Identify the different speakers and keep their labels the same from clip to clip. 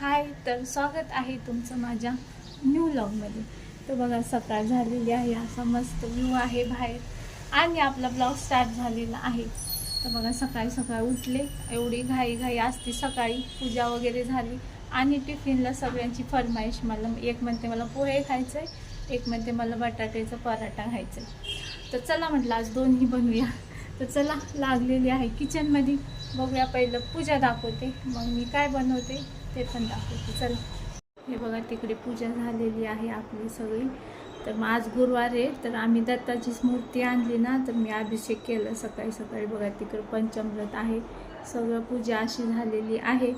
Speaker 1: हाय तर स्वागत आहे तुमचं माझ्या न्यू ब्लॉगमध्ये तर बघा सकाळ झालेली आहे असा मस्त व्ह्यू आहे बाहेर. आणि आपला ब्लॉग स्टार्ट झालेला आहे. तर बघा सकाळी सकाळी उठले. एवढी घाई घाई असते सकाळी पूजा वगैरे झाली. आणि टिफिनला सगळ्यांची फरमाईश मला एक म्हणते मला पोहे खायचं आहे एक म्हणते मला बटाट्याचा पराठा खायचा आहे तर चला म्हटलं आज दोन्ही बनवूया. तर चला लागलेली आहे किचनमध्ये बघूया पहिलं पूजा दाखवते. मग मी काय बनवते? ते पण दाखवते. चला. हे बघा तिकडे पूजा झालेली आहे आपली सगळी. तर मग आज गुरुवार आहे तर आम्ही दत्ताचीच मूर्ती आणली ना तर मी अभिषेक केलं सकाळी सकाळी. बघा तिकडे पंचमृत आहे. सगळं पूजा अशी झालेली आहे.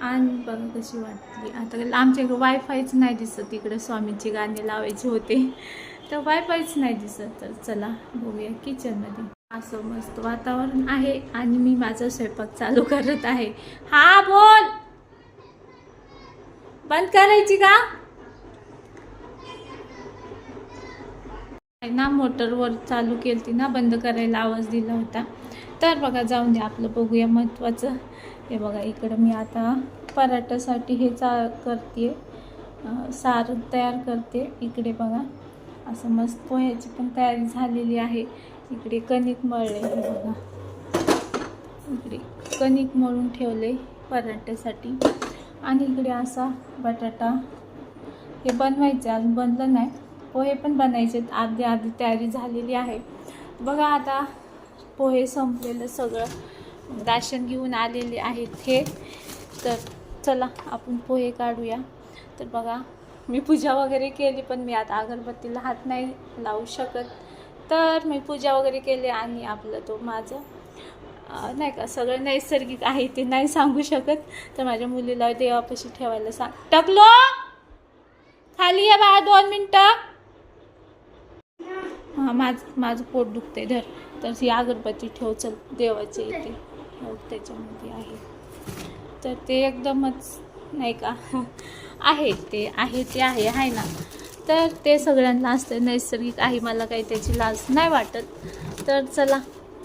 Speaker 1: आणि बघा कशी वाटली. आता आमच्या इकडं वायफायच नाही दिसत. इकडे स्वामींची गाणी लावायचे होते. तर वायफायच नाही दिसत. तर चला बघूया किचनमध्ये असं मस्त वातावरण आहे. आणि मी माझा स्वयंपाक चालू करत आहे. हा बोल! बंद करायची का? ना मोटरवर चालू केलती ना बंद करायला आवाज दिला होता. तर बघा जाऊन द्या आपलं बघूया महत्त्वाचं. हे बघा इकडं मी आता पराठासाठी हे चा करते सार तयार करते. इकडे बघा असं मस्त पोह्याची पण तयारी झालेली आहे. इकडे कणिक मळले हे बघा. इकडे कणिक मळून ठेवले पराठ्यासाठी. आणि इकडे असा बटाटा हे बनवायचे अजून बनलं नाही. पोहे पण बनायचे आधी आधी तयारी झालेली आहे. बघा आता पोहे संपलेलं सगळं. राशन घेऊन आलेले आहेत हे. तर चला आपण पोहे काढूया. तर बघा मी पूजा वगैरे केली पण मी आता अगरबत्तीला हात नाही लावू शकत. तर मी पूजा वगैरे केली आणि आपलं तो माझं नाही का सगळं नैसर्गिक आहे ते नाही सांगू शकत. तर माझ्या मुलीला देवापाशी ठेवायला सांग. टकलो! खाली या बा दोन मिनटं. हां माझ माझं पोट दुखते धर. तर ही अगरबत्ती ठेव चल. देवाचे इथे. हो, त्याच्यामध्ये आहे. तर ते एकदमच नाही का आहे ते आहे ते आहे आहे ना. तर ते सगळ्यांना असतं नैसर्गिक आहे मला काही त्याची लाज नाही वाटत. तर चला.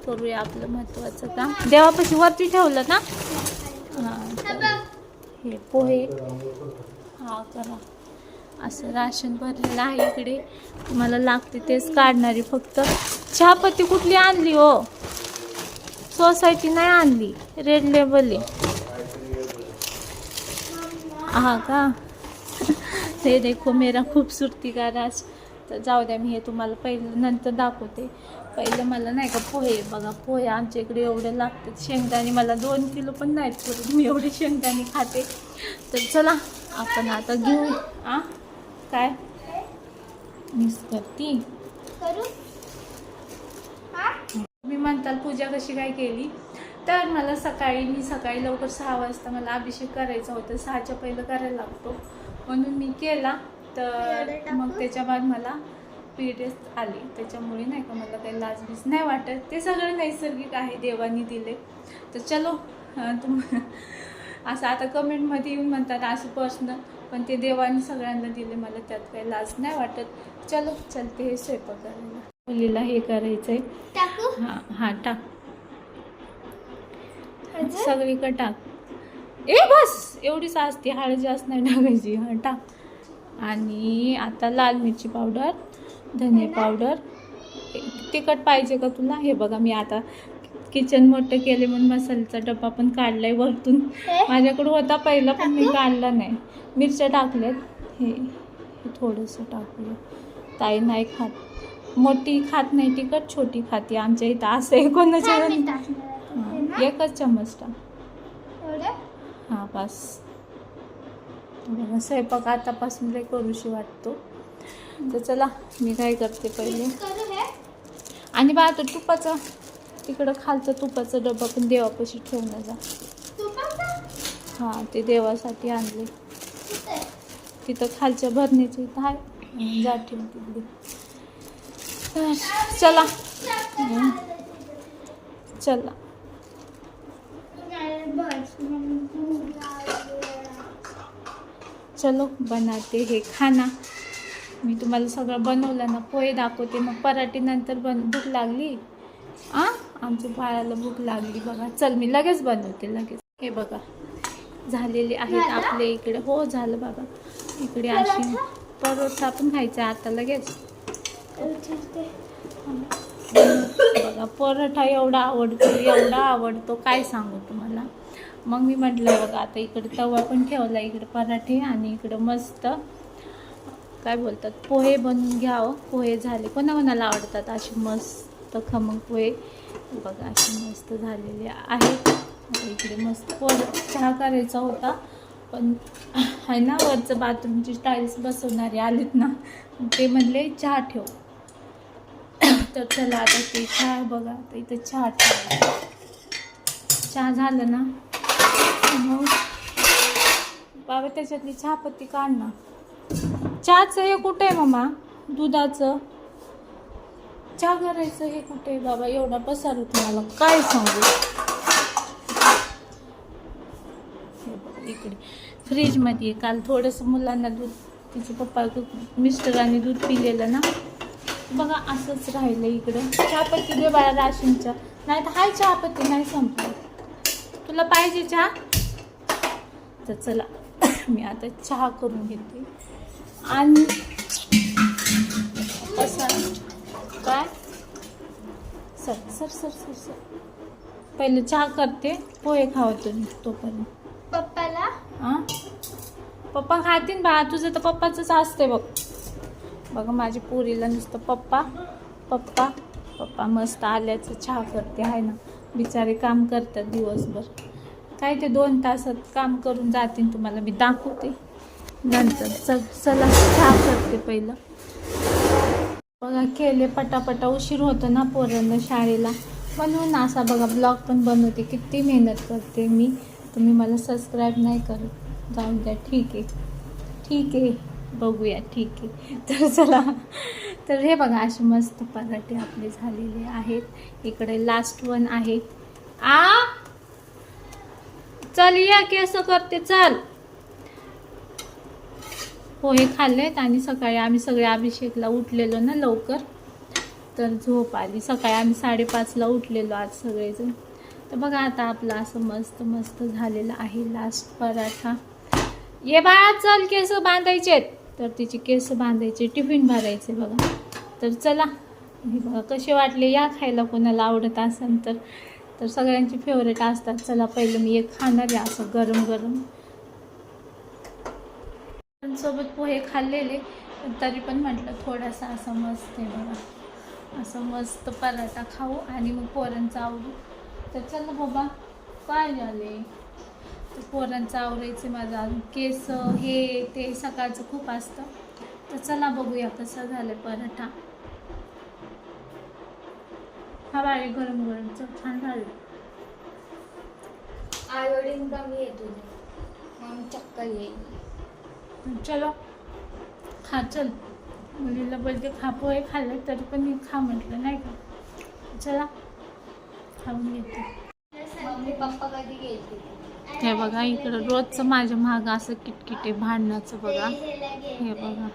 Speaker 1: करूया आपलं महत्त्वाचं काम. देवापाशी वरती ठेवलं ना? हां हे पोहे. हा करा. असं राशन भरलेलं आहे इकडे. तुम्हाला लागते तेच काढणारी फक्त. चहापत्ती कुठली आणली हो? सोसायटी नाही आणली. रेड लेबल आहे. हा का? ते देखो मेरा खूपसुरती का राज. तर जाऊ द्या मी हे तुम्हाला पहिलं नंतर दाखवते. पहिलं मला नाही का पोहे बघा पोहे आमच्या इकडे एवढे लागतात. शेंगदाणे मला दोन किलो पण नाहीत पुरत. मी एवढे शेंगदाणे खाते. तर चला आपण आता घेऊ. आ? काय? मिस करती. मी म्हणताल पूजा कशी काय केली? तर मला सकाळी मी सकाळी लवकर सहा वाजता मला अभिषेक करायचा होता. सहाच्या पहिलं करायला लागतो. म्हणून मी केला. तर मग त्याच्या बाद मला पिरियड्स आले. त्याच्यामुळे नाही का मला काही लाजबीज नाही वाटत. ते सगळं नैसर्गिक आहे देवानी दिले तर चलो तुम असं आता कमेंटमध्ये येऊन म्हणतात असं पर्सनल पण ते देवानी सगळ्यांना दिले मला त्यात काही लाज नाही वाटत. चलो चलते हे स्वयंपाक करायला. मुलीला हे करायचंय.
Speaker 2: टाकू?
Speaker 1: हा हा टाक? सगळीकडे टाक. ए बस! एवढीच असते हळद जास्त नाही टाकायची. हा टाक. आणि आता लाल मिरची पावडर. धने पावडर. तिखट पाहिजे का तुला? हे बघा मी आता किचन मोठं केले म्हणून मसाल्याचा डब्बा पण काढलाय वरतून.
Speaker 2: हे?
Speaker 1: माझ्याकडे होता पहिला पण मी काढला नाही. मिरच्या टाकल्यात. हे हे थोडंसं टाकूया. ताई नाही खात. मोठी खात नाही तिखट छोटी खाते. आमच्या इथं असं आहे कोणाच्या हां? एकच चम्मच टाक? हां बस. बघा स्वयंपाक आतापासून लय करूशी वाटतो. तर चला मी काय करते पहिले? आणि बा आता तुपाचं तिकडं खालचं तुपाचं डबा पण देवापाशी ठेवून जा? हां ते देवासाठी आणले? तिथं खालच्या भरणीचं इथं आहे जा ठेवून तिकडे तर चला. चला. चलो बनाते हे खाना मी तुम्हाला सगळं बनवलं ना पोहे दाखवते मग पराठे नंतर बन भूक लागली? आ? आमच्या बाळाला भूक लागली बघा. चल मी लगेच बनवते लगेच. हे बघा झालेले आहेत आपले इकडे. हो झालं बाबा इकडे अशी परोठा? पण खायचा आता लगेच. बघा परोठा एवढा आवडतो एवढा आवडतो काय सांगू तुम्हाला? मग मी म्हटलं बघा आता इकडे तवा पण ठेवला इकडे पराठे आणि इकडं मस्त काय बोलतात पोहे बनवून घ्यावं पोहे झाले. कोणाकोणाला आवडतात असे मस्त खमंग पोहे? बघा असे मस्त झालेले आहेत इकडे मस्त पोहे. चहा करायचा होता पण आहे ना वरचं बाथरूमची टाईल्स बसवणारे आलेत ना ते म्हणले चहा ठेव. तर चला आता ते चहा बघा तर इथं चहा ठेवा चहा झालं ना? मग? बाबा त्याच्यातली चहापत्ती काढ ना. चहाचं हे कुठे आहे मामा? दुधाचं? चहा करायचं हे कुठे आहे बाबा? एवढा पसारू तुम्हाला काय सांगू? इकडे. फ्रीजमध्ये आहे. काल थोडंसं मुलांना दूध तिचे पप्पा मिस्टरांनी दूध पिलेलं ना. बघा असंच राहिलं इकडं. चहापत्ती दे बाळा राशींच्या. नाही तर हाय चहापत्ती नाही संपली तुला पाहिजे चहा? तर चला मी आता चहा करून घेते. आणि काय? Sir sir sir sir sir. पहिले चहा करते पोहे खावं तुम्ही तोपर्यंत.
Speaker 2: पप्पाला?
Speaker 1: हां पप्पा खातीन बा तुझं तर पप्पाचंच असते बघ. बघा माझ्या पोरीला नुसतं पप्पा पप्पा पप्पा मस्त आल्याचं चहा करते आहे ना. बिचारे काम करतात दिवसभर. काय ते दोन तासात काम करून जातील तुम्हाला मी दाखवते. नंतर चल चला चहा करते पहिलं. बघा केले पटापटा उशीर होतो ना पोरांना शाळेला. म्हणून असा बघा ब्लॉग पण बनवते. किती मेहनत करते मी. तुम्ही मला सबस्क्राईब नाही करत. जाऊन द्या. ठीक आहे. ठीक आहे. बघूया. ठीक आहे. तर चला. तर हे बघा असे मस्त पराठे आपले झालेले आहेत. इकडे लास्ट वन आहे आ? चल या की असं करते. चल. पोहे खाल्लेत आणि सकाळी आम्ही सगळे अभिषेकला उठलेलो ना लवकर. तर झोप आली. सकाळी आम्ही साडेपाचला उठलेलो आज सगळेजण. तर बघा आता आपलं असं मस्त मस्त झालेलं आहे लास्ट पराठा. ये बाळा चल केस बांधायचे तर तिचे केस बांधायचे टिफिन भरायचे बघा. तर चला. हे बघा कसे वाटले या खायला कोणाला आवडत असेल तर. तर सगळ्यांचे फेवरेट असतात. चला पहिलं मी एक खाणार आहे असं गरम गरम सोबत पोहे खाल्लेले तरी पण म्हटलं थोडासा असं मस्त आहे बघा. असं मस्त पराठा खाऊ आणि मग पोरांचा आवडू तर चला बाबा काय झाले? तर पोरांचं आवरायचं माझा केस हे ते सकाळचं खूप असतं. तर चला बघूया कसं झालं पराठा. हा बाळे गरम गरम चल छान झालं.
Speaker 2: आयोडीन कमी आहे तुझं. मग चक्कर येईल.
Speaker 1: चलो. खा चल. मुलीला बोलते खा पोहे खाल्ले तरी पण मी खा म्हटलं नाही का? चला खाऊन घेते.
Speaker 2: पप्पा कधी
Speaker 1: हे बघा इकडं रोजचं माझ्या महाग असं किटकिट भांडणाचं बघा. हे बघा.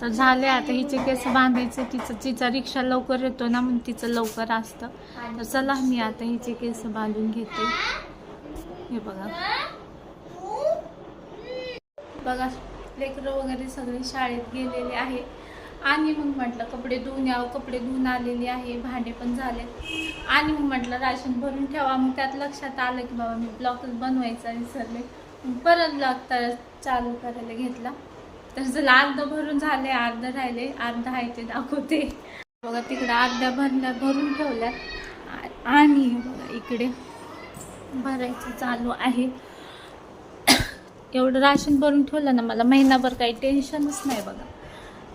Speaker 1: तर झाले आता हिचे केस बांधायचे तिचं तिचा रिक्षा लवकर येतो ना म्हणून तिचं लवकर असतं. तर चला मी आता हिचे केस बांधून घेते. हे बघा. बघा लेकरं वगैरे सगळे शाळेत गेलेले आहे. आणि मग म्हटलं कपडे धुवून यावं कपडे धुवून आलेले आहे भांडे पण झाले. आणि मग म्हटलं राशन भरून ठेवा मग त्यात लक्षात आलं की बाबा मी ब्लॉकच बनवायचा विसरले. परत ब्लॉक तर चालू करायला घेतला. तर चला अर्धं भरून झाले अर्धं राहिले अर्धं आहे ते दाखवते. बघा तिकडं अर्ध्या भरल्या भरून ठेवल्या आ- आणि बघा इकडे भरायचं चालू आहे. एवढं राशन भरून ठेवलं ना मला महिनाभर काही टेन्शनच नाही बघा.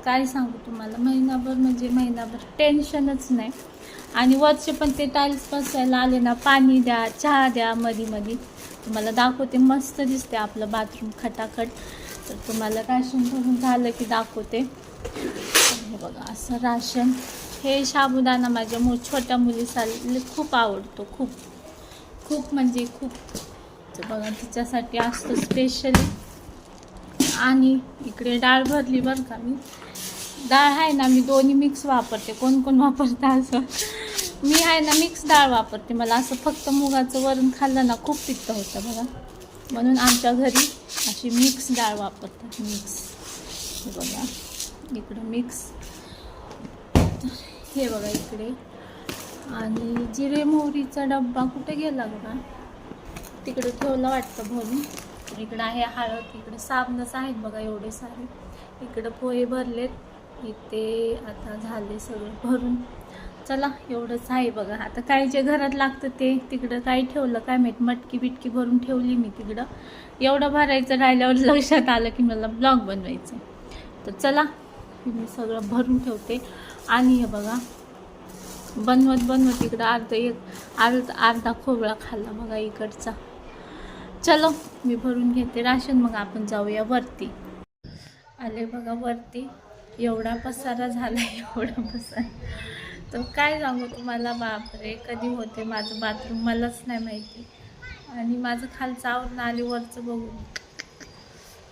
Speaker 1: काय सांगू तुम्हाला महिनाभर म्हणजे महिनाभर टेन्शनच नाही. आणि वरचे पण ते टाईल्स बसायला आले ना पाणी द्या चहा द्या मधी मधी. तुम्हाला दाखवते मस्त दिसते आपलं बाथरूम खटाखट. तर तुम्हाला राशन भरून झालं की दाखवते. हे बघा असं राशन. हे साबुदाणा माझ्या मु छोट्या मुलीसाठी खूप आवडतो खूप. खूप म्हणजे खूप. तर बघा तिच्यासाठी असतं स्पेशली आणि इकडे डाळ भरली बरं का मी. डाळ आहे ना मी दोन्ही मिक्स वापरते. कोण कोण वापरतं असं? मी आहे ना मिक्स डाळ वापरते. मला असं फक्त मुगाचं वरण खाल्लं ना खूप पित्त होतं बघा. म्हणून आमच्या घरी अशी मिक्स डाळ वापरतात. मिक्स हे बघा इकडं मिक्स हे बघा इकडे. आणि जिरे मोहरीचा डब्बा कुठे गेला बघा? तिकडं ठेवलं वाटतं भरून. इकडं आहे हळद इकडे साबणच आहेत बघा एवढे सारे. इकडं पोहे भरलेत. इथे आता झाले सगळं भरून. चला एवढंच आहे बघा. आता काय जे घरात लागतं ते तिकडं काय ठेवलं काय माहीत? मटकी बिटकी भरून ठेवली मी तिकडं. एवढं भरायचं राहिल्यावर लक्षात आलं की मला ब्लॉग बनवायचं तर चला मी सगळं भरून ठेवते. आणि हे बघा बनवत बनवत इकडं अर्ध एक अर्ध अर्धा खोबळा खाल्ला बघा इकडचा. चलो मी भरून घेते राशन मग आपण जाऊया वरती. आले बघा वरती. एवढा पसारा झाला एवढा पसारा. तर काय सांगू तुम्हाला? बापरे कधी होते माझं बाथरूम मलाच नाही माहिती. आणि माझं खालचं आवरून आले वरचं बघू.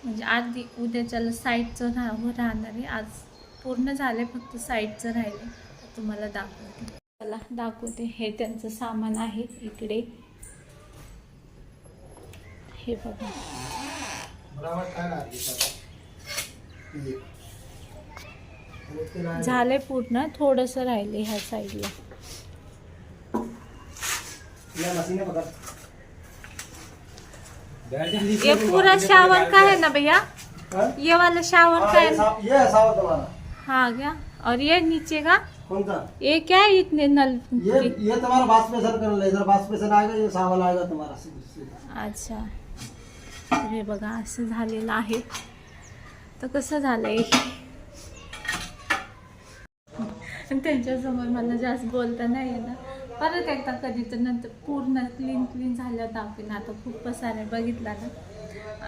Speaker 1: म्हणजे आधी उद्याच्याला साईडचं राह राहणार आहे. आज पूर्ण झाले फक्त साईडचं राहिले. तुम्हाला दाखवते. चला दाखवते. हे त्यांचं सामान आहे इकडे. हे बघा. झाले पूर्ण थोडंसं राहिले ह्या साईडला. ये पूरा शावर का है ना भैया? ये वाला शावर का है
Speaker 3: हाँ
Speaker 1: क्या और ये नीचे का?
Speaker 3: कौन सा
Speaker 1: ये क्या है इतने नल?
Speaker 3: ये ये तुम्हारा कर ले इधर आएगा ये सावल आएगा तुम्हारा।
Speaker 1: अच्छा। हे बघा असं झालेलं आहे. तर कसं झालंय? त्यांच्यासमोर मला जास्त बोलता नाही येणार. परत एकदा कधी तर नंतर पूर्ण क्लीन क्लीन झालं दाखवीन आता खूप पसारे बघितला ना.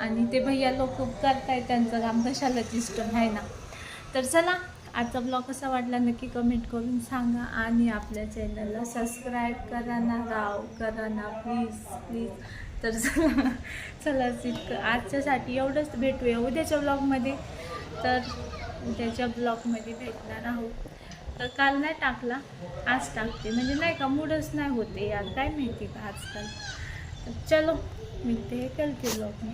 Speaker 1: आणि ते भैया लोक करतायत त्यांचं काम कशाला डिस्टर्ब आहे ना? तर चला आजचा ब्लॉग कसा वाटला नक्की कमेंट करून सांगा आणि आपल्या चॅनलला सबस्क्राईब करा ना राव करा ना प्लीज प्लीज तर चला चला इतकं आजच्यासाठी एवढंच भेटूया उद्याच्या ब्लॉगमध्ये तर उद्याच्या ब्लॉगमध्ये भेटणार आहोत. तर काल नाही टाकला आज टाकते. म्हणजे नाही का मूडच नाही होते यार. काय माहिती का आजकाल. तर चलो मिळते करते ब्लॉग मी